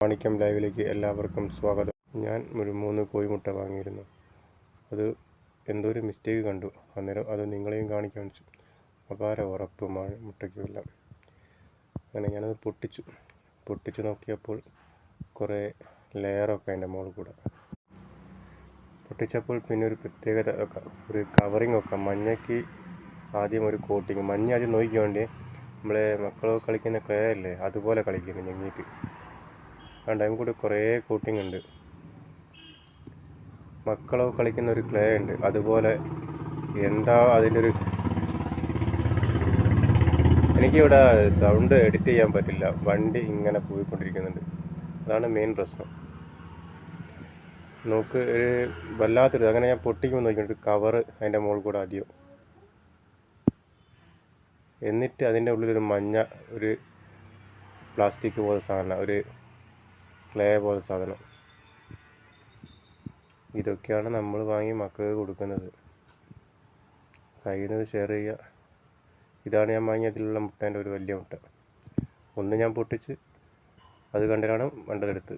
മാണിക്യം ലൈവിലേക്ക് എല്ലാവർക്കും സ്വാഗതം. ഞാൻ ഒരു മൂന്ന് കോഴിമുട്ട വാങ്ങിയിരുന്നു. അത് എന്തോ ഒരു മിസ്റ്റേക്ക് കണ്ടു. അന്നേരം അത് നിങ്ങളെയും കാണിക്കാൻ വെച്ചു. അപാര ഉറപ്പ് മുട്ടയ്ക്കുമെല്ലാം അങ്ങനെ ഞാനത് പൊട്ടിച്ചു. പൊട്ടിച്ചു നോക്കിയപ്പോൾ കുറേ ലെയറൊക്കെ അതിന്റെ മുകളിൽ കൂടെ. പൊട്ടിച്ചപ്പോൾ പിന്നെ ഒരു പ്രത്യേകത ഒരു കവറിങ് ഒക്കെ. മഞ്ഞയ്ക്ക് ആദ്യം ഒരു കോട്ടിങ് മഞ്ഞ ആദ്യം നോക്കിക്കൊണ്ട് നമ്മളെ മക്കളൊക്കെ കളിക്കുന്ന ക്ലേ അല്ലേ അതുപോലെ കളിക്കുന്നു ഞെങ്ങിയിട്ട് അതുകൊണ്ട് അതിൽ കൂടി കുറേ കൂട്ടിങ് ഉണ്ട്. മക്കളോ കളിക്കുന്ന ഒരു ക്ലേ ഉണ്ട്. അതുപോലെ എന്താ അതിന്റെ ഒരു എനിക്കിവിടെ സൗണ്ട് എഡിറ്റ് ചെയ്യാൻ പറ്റില്ല. വണ്ടി ഇങ്ങനെ പോയിക്കൊണ്ടിരിക്കുന്നുണ്ട്. അതാണ് മെയിൻ പ്രശ്നം. നോക്ക് ഒരു വല്ലാത്തൊരു അങ്ങനെ ഞാൻ പൊട്ടിക്കുമ്പോൾ നോക്കിയിട്ട് കവറ് അതിന്റെ മുകളിൽ കൂടെ ആദ്യം. എന്നിട്ട് അതിന്റെ ഒരു മഞ്ഞ ഒരു പ്ലാസ്റ്റിക് പോലെ സാധനം ഒരു ക്ലേ പോലെ സാധനം. ഇതൊക്കെയാണ് നമ്മൾ വാങ്ങി മക്കൾക്ക് കൊടുക്കുന്നത്. കഴിയുന്നത് ഷെയർ ചെയ്യുക. ഇതാണ് ഞാൻ വാങ്ങിയതിലുള്ള മുട്ടേന്റെ ഒരു വലിയ മുട്ട. ഒന്ന് ഞാൻ പൊട്ടിച്ച് അത് കണ്ടിട്ടാണ് വേണ്ടതെടുത്ത്